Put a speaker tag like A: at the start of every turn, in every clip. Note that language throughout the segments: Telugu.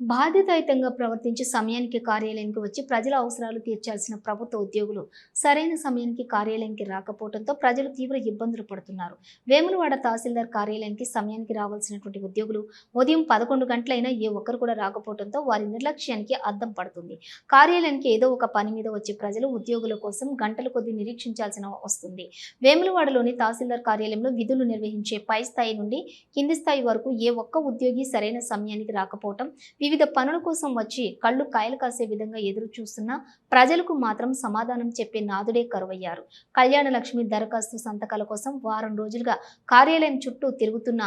A: బాధ్యతాయుతంగా ప్రవర్తించి సమయానికి కార్యాలయానికి వచ్చి ప్రజల అవసరాలు తీర్చాల్సిన ప్రభుత్వ ఉద్యోగులు సరైన సమయానికి కార్యాలయానికి రాకపోవడంతో ప్రజలు తీవ్ర ఇబ్బందులు పడుతున్నారు. వేములవాడ తహసీల్దార్ కార్యాలయానికి సమయానికి రావాల్సినటువంటి ఉద్యోగులు ఉదయం పదకొండు గంటలైనా ఏ ఒక్కరు కూడా రాకపోవడంతో వారి నిర్లక్ష్యానికి అద్దం పడుతుంది. కార్యాలయానికి ఏదో ఒక పని మీద వచ్చే ప్రజలు ఉద్యోగుల కోసం గంటల కొద్దీ నిరీక్షించాల్సిన వస్తుంది. వేములవాడలోని తహసీల్దార్ కార్యాలయంలో విధులు నిర్వహించే పై స్థాయి నుండి కింది స్థాయి వరకు ఏ ఒక్క ఉద్యోగి సరైన సమయానికి రాకపోవటం వివిధ పనుల కోసం వచ్చి కళ్ళు కాయలు కాసే విధంగా ఎదురు చూస్తున్న ప్రజలకు మాత్రం సమాధానం చెప్పే నాదుడే కరువయ్యారు. కళ్యాణ లక్ష్మి దరఖాస్తు సంతకాల కోసం వారం రోజులుగా కార్యాలయం చుట్టూ తిరుగుతున్న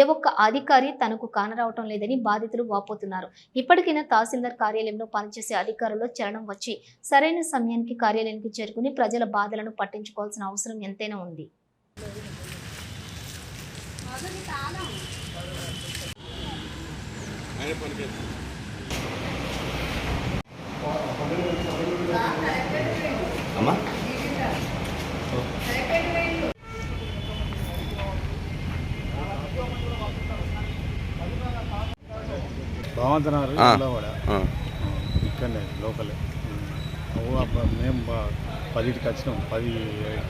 A: ఏ ఒక్క అధికారి తనకు కానరావటం లేదని బాధితులు వాపోతున్నారు. ఇప్పటికైనా తహసీల్దార్ కార్యాలయంలో పనిచేసే అధికారుల్లో చలనం వచ్చి సరైన సమయానికి కార్యాలయానికి చేరుకుని ప్రజల బాధలను పట్టించుకోవాల్సిన అవసరం ఎంతైనా ఉంది.
B: అమ్మా?
C: ఇక్కడనే లోకలే మేము పదిటికి వచ్చినాం. పది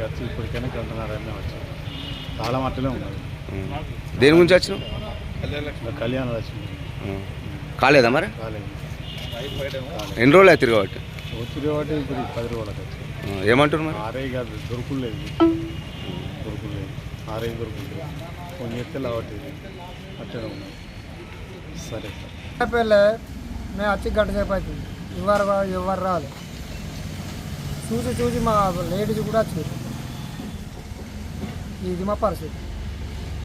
C: వచ్చి ఇప్పటికైనా గంటన్నరనే వచ్చాం. చాలా మట్టులే ఉన్నది.
B: దేని గురించి వచ్చినావు?
C: ఇంకా కళ్యాణ లక్ష్మి.
B: కాలేదా మరి?
C: కాలేదు.
B: ఎన్ని రోజులు అవుతారు కాబట్టి?
C: ఒత్తిడి కాబట్టి ఇప్పుడు పది రోజులకు
B: ఏమంటారు మరి?
C: ఆర్ఐ కాదు దొరుకులేదు. దొరుకులేదు. ఆర్ఐ దొరుకులేదు. కొన్ని ఎత్తే అట్లనే సరే.
D: మేము వచ్చి గంట సేపు అవుతుంది. ఎవరు ఎవరు రావాలి చూసి చూసి మా లేడీస్ కూడా వచ్చారు. ఇది మా పరిస్థితి.